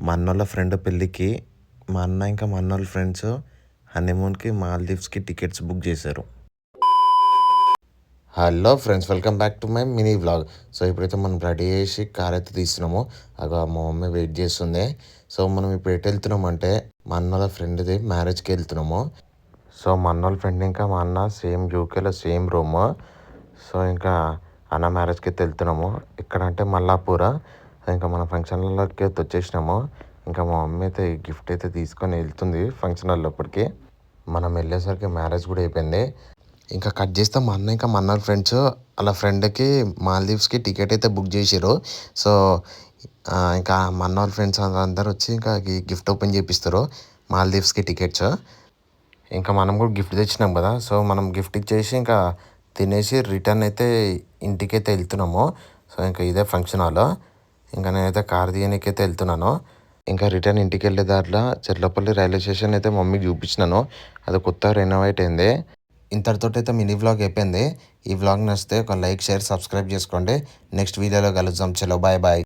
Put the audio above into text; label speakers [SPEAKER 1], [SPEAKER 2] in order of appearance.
[SPEAKER 1] మా అన్నోళ్ళ ఫ్రెండ్ పెళ్ళికి మా అన్న ఇంకా మా అన్నోళ్ళ ఫ్రెండ్స్ హనీమూన్కి మాల్దీవ్స్కి టికెట్స్ బుక్ చేశారు. Hello friends welcome back to my mini vlog. So ఇప్పుడైతే మనం రెడీ చేసి కార్ అయితే తీస్తున్నాము. అగో మా మమ్మీ వెయిట్ చేస్తుంది. సో మనం ఇప్పుడు ఎటు వెళ్తున్నాము అంటే మా అన్నోళ్ళ ఫ్రెండ్ది మ్యారేజ్కి వెళ్తున్నాము. సో మా అన్నోళ్ళ ఫ్రెండ్ ఇంకా మా అన్న సేమ్ యూకేలో సేమ్ రూమ్. సో ఇంకా అన్న మ్యారేజ్కి అయితే వెళ్తున్నాము. ఇక్కడ అంటే మల్లాపూర. ఇంకా మన ఫంక్షన్లకి అయితే వచ్చేసినాము. ఇంకా మా మమ్మీ అయితే గిఫ్ట్ అయితే తీసుకొని వెళ్తుంది ఫంక్షన్ హాల్ మనం వెళ్ళేసరికి మ్యారేజ్ కూడా అయిపోయింది. ఇంకా కట్ చేస్తే మా అన్న ఇంకా మా అన్న ఫ్రెండ్స్ వాళ్ళ ఫ్రెండ్కి మాల్దీవ్స్కి టికెట్ అయితే బుక్ చేసారు సో ఇంకా మా అన్న వాళ్ళ ఫ్రెండ్స్ అందరూ వచ్చి ఇంకా గిఫ్ట్ ఓపెన్ చేపిస్తారు మాల్దీవ్స్కి టికెట్స్. ఇంకా మనం కూడా గిఫ్ట్ తెచ్చినాం కదా సో మనం గిఫ్ట్ ఇచ్చేసి ఇంకా తినేసి రిటర్న్ అయితే ఇంటికి అయితే వెళ్తున్నాము. సో ఇంకా ఇదే ఫంక్షన్ హాల్. ఇంకా నేనైతే కార్ తీయడానికి అయితే వెళ్తున్నాను. ఇంకా రిటర్న్ ఇంటికి వెళ్ళే దాంట్లో చెర్లపల్లి రైల్వే స్టేషన్ అయితే మమ్మీకి చూపించినాను. అది కొత్త రెనోవేట్ అయింది. ఇంతటితో అయితే మినీ వ్లాగ్ అయిపోయింది. ఈ వ్లాగ్ నచ్చితే ఒక లైక్ షేర్ సబ్స్క్రైబ్ చేసుకోండి. నెక్స్ట్ వీడియోలో కలుద్దాం. చలో బాయ్ బాయ్